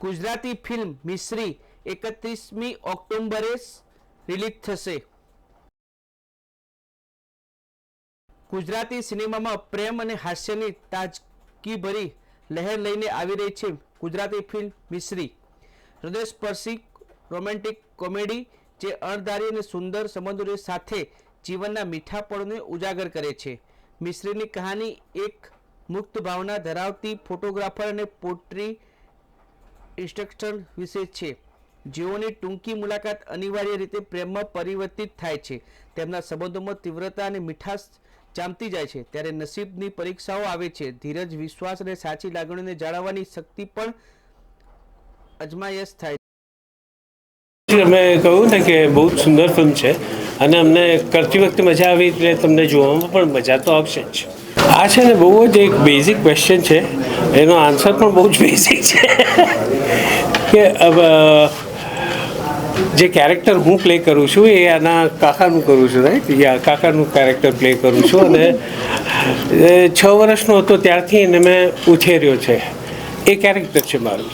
Gujarati film Mishri એકત્રીસમી ઓક્ટોબરે release થશે. ગુજરાતી સિનેમામાં પ્રેમ અને હાસ્યની તાજગીભરી લહેર લઈને આવી રહી છે ગુજરાતી ફિલ્મ મિશ્રી. હૃદયસ્પર્શી રોમેન્ટિક કોમેડી જે અણધારી અને સુંદર સંબંધોની સાથે જીવનના મીઠાપણને ઉજાગર કરે છે. મિશ્રીની કહાની એક મુક્ત ભાવના ધરાવતી ફોટોગ્રાફર અને પોટ્રી ઇન્સ્ટ્રક્ટર વિશે છે. જેઓની ટૂંકી મુલાકાત અનિવાર્ય રીતે પ્રેમમાં પરિવર્તિત થાય છે. તેમના સંબંધોમાં તીવ્રતા અને મીઠાશ જામતી જાય છે. ત્યારે નસીબની પરીક્ષાઓ આવે છે. ધીરજ, વિશ્વાસ અને સાચી લાગણીઓને જાળવવાની શક્તિ પણ અજમાયશ થાય અમે કહ્યું ને કે બહુ જ સુંદર ફિલ્મ છે અને અમને કરતી વખતે મજા આવી એટલે તમને જોવામાં પણ મજા તો આવશે જ. આ છે ને બહુ જ એક બેઝિક ક્વેશ્ચન છે. એનો આન્સર પણ બહુ જ બેઝિક છે. કે જે કેરેક્ટર હું પ્લે કરું છું એ આના કાકાનું કરું છું રાઈટ યા કાકાનું કેરેક્ટર પ્લે કરું છું અને છ વર્ષનો હતો ત્યારથી એને મેં ઉછેર્યો છે. એ કેરેક્ટર છે મારું.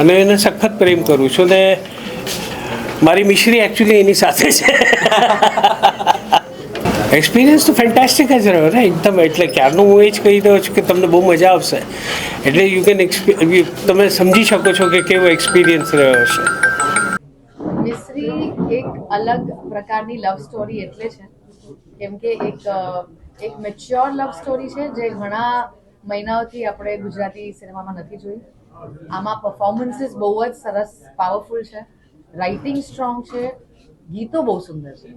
અને એને સખત પ્રેમ કરું છું ને મારી મિશ્રી એકચ્યુઅલી એની સાથે છે. એક્સપિરિયન્સ તો ફેન્ટાસ્ટિક જ રહ્યો, ને? એકદમ, એટલે ક્યારનું હું એ જ કહી રહ્યો છું કે તમને બહુ મજા આવશે. એટલે યુ કેન તમે સમજી શકો છો કે કેવો એક્સપિરિયન્સ રહ્યો હશે. મિસ્ત્રી એક અલગ પ્રકારની લવ સ્ટોરી એટલે છે. કેમ કે એક એક મેચ્યોર લવ સ્ટોરી છે જે ઘણા મહિનાઓથી આપણે ગુજરાતી સિનેમામાં નથી જોઈ. આમાં પરફોર્મન્સીસ બહુ જ સરસ પાવરફુલ છે. રાઇટિંગ સ્ટ્રોંગ છે. ગીતો બહુ સુંદર છે.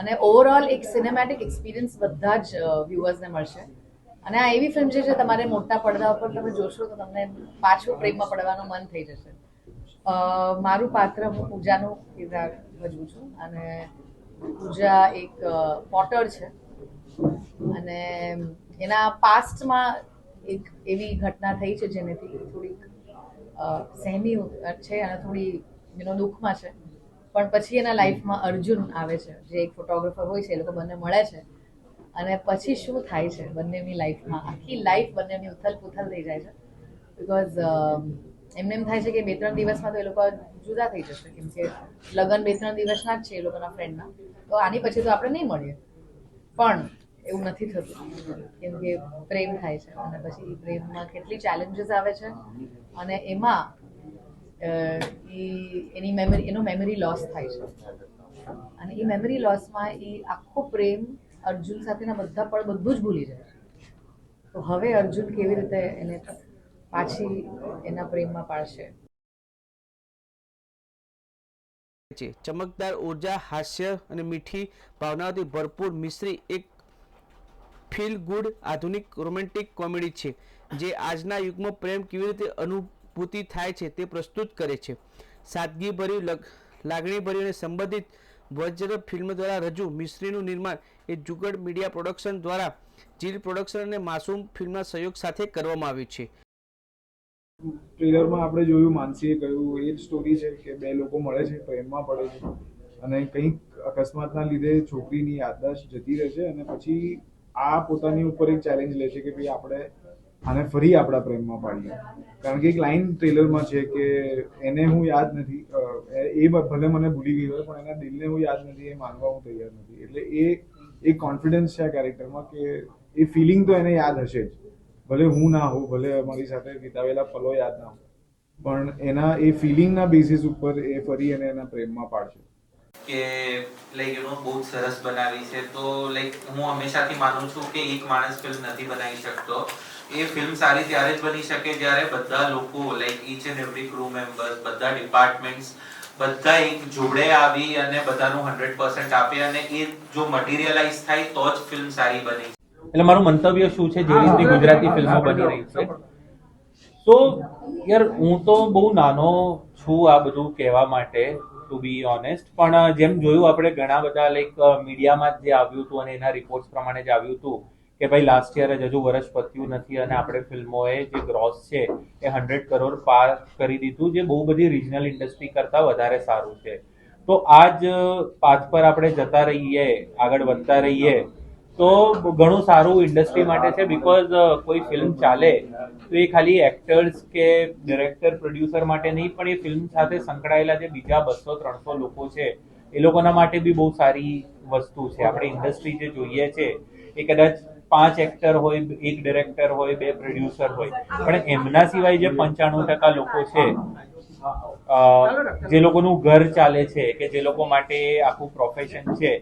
અને ઓવરઓલ એક સિનેમેટિક એક્સપિરિયન્સ બધા જ વ્યુઅર્સને મળશે. અને આ એવી ફિલ્મ છે જે તમારે મોટા પડદા ઉપર તમે જોશો તો તમને પાછું પ્રેમમાં પડવાનું મન થઈ જશે. મારું પાત્ર હું પૂજાનું કિરદાર ભજવું છું અને પૂજા એક પોટર છે. અને એના પાસ્ટમાં એક એવી ઘટના થઈ છે જેનેથી થોડીક સહેમી છે અને થોડી યુનો દુઃખમાં છે. પણ પછી એના લાઈફમાં અર્જુન આવે છે. જે એક ફોટોગ્રાફર હોય છે, એ લોકો બંને મળે છે. અને પછી શું થાય છે બંનેની લાઈફમાં? આખી લાઈફ બંનેની ઉથલ પુથલ થઈ જાય છે. બિકોઝ એમને એમ થાય છે કે બે ત્રણ દિવસમાં તો એ લોકો જુદા થઈ જશે. કેમ કે લગ્ન બે ત્રણ દિવસના જ છે એ લોકોના ફ્રેન્ડના તો આની પછી તો આપણે નહીં મળીએ. પણ એવું નથી થતું. કેમ કે પ્રેમ થાય છે. અને પછી પ્રેમમાં કેટલી ચેલેન્જીસ આવે છે. અને એમાં એની મેમરી એનો મેમરી લોસ થાય છે. અને એ મેમરી લોસમાં એ આખો પ્રેમ અર્જુન સાથેના બધા પળ બધું જ ભૂલી જાય તો હવે અર્જુન કેવી રીતે એને પાછી એના પ્રેમમાં પાડશે? ચમકદાર ઊર્જા, હાસ્ય અને મીઠી ભાવનાઓથી ભરપૂર મિશ્રી એક ફીલ ગુડ આધુનિક રોમેન્ટિક કોમેડી છે. જે આજના યુગમાં પ્રેમ કેવી રીતે અનુભૂતિ થાય છે તે પ્રસ્તુત કરે છે. સાદગીભરી લગ- લાગણીભર્યું અને સંબંધિત વજ્ર ફિલ્મ દ્વારા રજૂ મિશ્રીનું નિર્માણ એ જુગડ મીડિયા પ્રોડક્શન દ્વારા જીલ પ્રોડક્શન અને માસૂમ ફિલ્મના સહયોગ સાથે કરવામાં આવ્યું છે. ટ્રેલરમાં આપણે જોયું, માનસીએ કહ્યું, એ જ સ્ટોરી છે કે બે લોકો મળે છે, પ્રેમમાં પડે છે. અને કંઈક અકસ્માતના લીધે છોકરીની યાદદાસ્ત જતી રહે છે અને પછી આ પોતાની ઉપર એક ચેલેન્જ લે છે કે ભાઈ આપણે આને ફરી આપણા પ્રેમમાં પાડીએ. કારણ કે એક લાઈન ટ્રેલરમાં છે કે એને હું યાદ નથી એ ભલે મને ભૂલી ગઈ હોય, પણ એના દિલને હું યાદ નથી, એ માનવા હું તૈયાર નથી. એટલે એ એક કોન્ફિડન્સ છે આ કેરેક્ટરમાં કે એ ફિલિંગ તો એને યાદ હશે જ. ભલે હું ના હોઉં, ભલે અમારી સાથે વિતાવેલા પલો યાદ ના હોય. પણ એના, એ ફિલિંગના બેસિસ ઉપર એ ફરી એને એના પ્રેમમાં પાડશે. કે લાઈક યુ નો બહુ સરસ બનાવી છે. તો લાઈક હું હંમેશાથી માનું છું કે એક માણસ ફિલ્મ નથી બનાવી શકતો. એ ફિલ્મ સારી ત્યારે જ બની શકે જ્યારે બધા લોકો like each and every crew members બધા ડિપાર્ટમેન્ટ્સ બધા એક જોડે આવી અને બધાનું હંડ્રેડ પર્સન્ટ આપે અને એ જો મટીરિયલાઇઝ થાય તો જ ફિલ્મ સારી બની એટલે મારું મંતવ્ય શું છે? જે રીતે ગુજરાતી ફિલ્મો બની રહી છે. તો યાર હું તો બહુ નાનો છું આ બધું કહેવા માટે ટુ બી ઓનેસ્ટ પણ જેમ જોયું આપણે ઘણા બધા લાઈક મીડિયામાં જે આવ્યું હતું અને એના રિપોર્ટ્સ પ્રમાણે જે આવ્યું હતું. કે ભાઈ લાસ્ટ યર જ હજુ વર્ષ પત્યું નથી અને આપણે ફિલ્મોએ જે ગ્રોસ છે એ હંડ્રેડ કરોડ પાર કરી દીધું, જે બહુ બધી રિજનલ ઇન્ડસ્ટ્રી કરતાં વધારે સારું છે. તો આ જ પાથ પર આપણે જતા રહીએ, આગળ વધતા રહીએ, તો ઘણું સારું ઇન્ડસ્ટ્રી માટે છે બીકોઝ કોઈ ફિલ્મ ચાલે તો એ ખાલી એક્ટર્સ કે ડિરેક્ટર પ્રોડ્યુસર માટે નહીં, પણ એ ફિલ્મ સાથે સંકળાયેલા જે બીજા બસો, ત્રણસો લોકો છે, એ લોકોના માટે બી બહુ સારી વસ્તુ છે. આપણે ઇન્ડસ્ટ્રી જે જોઈએ છે, એ કદાચ પાંચ એક્ટર હોય, એક ડિરેક્ટર હોય, બે પ્રોડ્યુસર હોય. પણ એમના સિવાય જે પંચાણું ટકા લોકો છે જે લોકોનું ઘર ચાલે છે, કે જે લોકો માટે આખું પ્રોફેશન છે,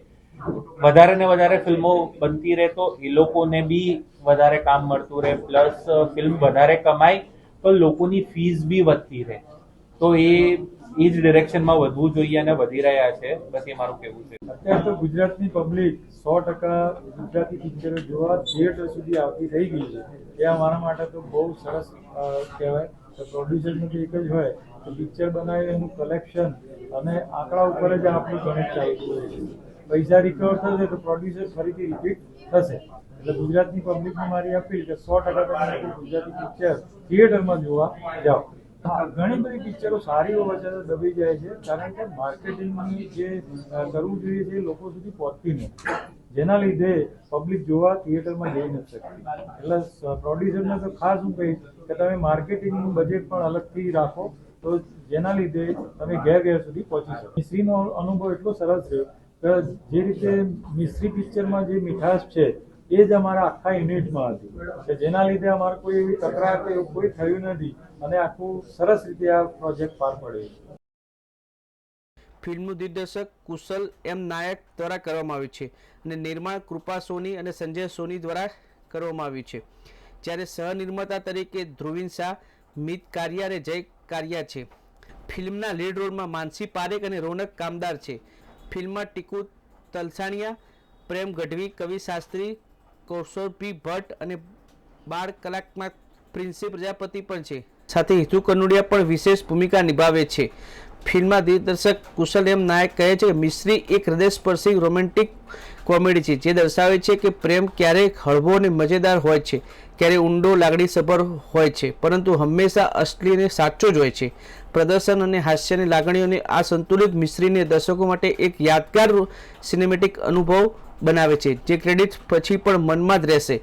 વધારે ને વધારે ફિલ્મો બનતી રહે તો એ લોકોને બી વધારે કામ મળતું રહે. પ્લસ ફિલ્મ વધારે કમાય તો લોકોની ફીસ બી વધતી રહે. તો એ એ જ ડિરેક્શનમાં વધવું જોઈએ અને વધી રહ્યા છે. બસ એ મારું કહેવું છે. અત્યારે તો ગુજરાતની પબ્લિક સો ટકા ગુજરાતી પિક્ચરો જોવા થિયેટર સુધી આવતી થઈ ગઈ છે. એ અમારા માટે તો બહુ સરસ કહેવાય તો પ્રોડ્યુસરનું એક જ હોય તો પિક્ચર બનાવી એનું કલેક્શન અને આંકડા ઉપર જ આપણું ગણિત ચાલતું હોય છે. પૈસા રિકવર થશે તો પ્રોડ્યુસર ફરીથી રિપીટ થશે. એટલે ગુજરાતની પબ્લિકને મારી અપીલ કે સો ટકા તમે ગુજરાતી પિક્ચર થિયેટરમાં જોવા જાઓ. ઘણી બધી પિક્ચરો સારી હોવા છતાં દબી જાય છે, કારણ કે માર્કેટિંગની જે કરવું જોઈએ છે લોકો સુધી પહોંચતી નથી. જેના લીધે પબ્લિક જોવા થિયેટરમાં જઈ નથી શકતી. એટલે પ્રોડ્યુસરને તો ખાસ હું કહીશ કે તમે માર્કેટિંગનું બજેટ પણ અલગથી રાખો, તો જેના લીધે તમે ઘેર ઘેર સુધી પહોંચી શકો. મિશ્રીનો અનુભવ એટલો સરસ રહ્યો કે જે રીતે મિશ્રી પિક્ચરમાં જે મીઠાશ છે, એ જ અમારા આખા યુનિટમાં હતી. કે જેના લીધે અમારે કોઈ એવી તકરાર કે કોઈ થયું નથી. અને આખું સરસ રીતે આ પ્રોજેક્ટ પાર પડ્યો ફિલ્મનું દિગ્દર્શક કુશલ એમ નાયક દ્વારા કરવામાં આવ્યું છે અને નિર્માણ કૃપા સોની અને સંજય સોની દ્વારા કરવામાં આવ્યું છે. જ્યારે સહનિર્માતા તરીકે ધ્રુવિન શાહ, મિત કારિયા અને જય કારિયા છે. ફિલ્મના લીડ રોલમાં માનસી પારેખ અને રોનક કામદાર છે. ફિલ્મમાં ટીકુ તલસાણિયા, પ્રેમ ગઢવી, કવિ શાસ્ત્રી કૌશોભી ભટ્ટ અને બાળ કલાકમાં પ્રિન્સી પ્રજાપતિ પણ છે. સાથે હિતુ કનુડિયા પણ વિશેષ ભૂમિકા નિભાવે છે. ફિલ્મમાં દિગ્દર્શક કુશલ એમ નાયક કહે છે કે મિશ્રી એક હૃદયસ્પર્શી રોમેન્ટિક કોમેડી છે, જે દર્શાવે છે કે પ્રેમ ક્યારેક હળવો અને મજેદાર હોય છે ક્યારેક ઊંડો લાગણીસભર હોય છે, પરંતુ હંમેશા અસલી અને સાચો જ હોય છે. પ્રદર્શન અને હાસ્યની લાગણીઓને આ સંતુલિત મિશ્રીને દર્શકો માટે એક યાદગાર સિનેમેટિક અનુભવ બનાવે છે, જે ક્રેડિટ પછી પણ મનમાં જ રહેશે.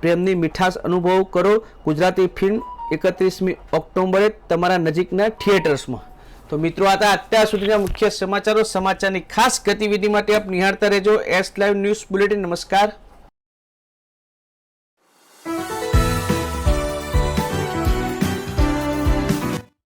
પ્રેમની મીઠાશ અનુભવ કરો ગુજરાતી ફિલ્મ એકત્રીસમી ઓક્ટોબરે તમારા નજીકના થિયેટર્સમાં. તો મિત્રો, આ હતા અત્યાર સુધીના મુખ્ય સમાચારો. સમાચારની ખાસ ગતિવિધિ માટે આપ નિહાળતા રહેજો. એસ લાઈવ ન્યૂઝ બુલેટિન નમસ્કાર.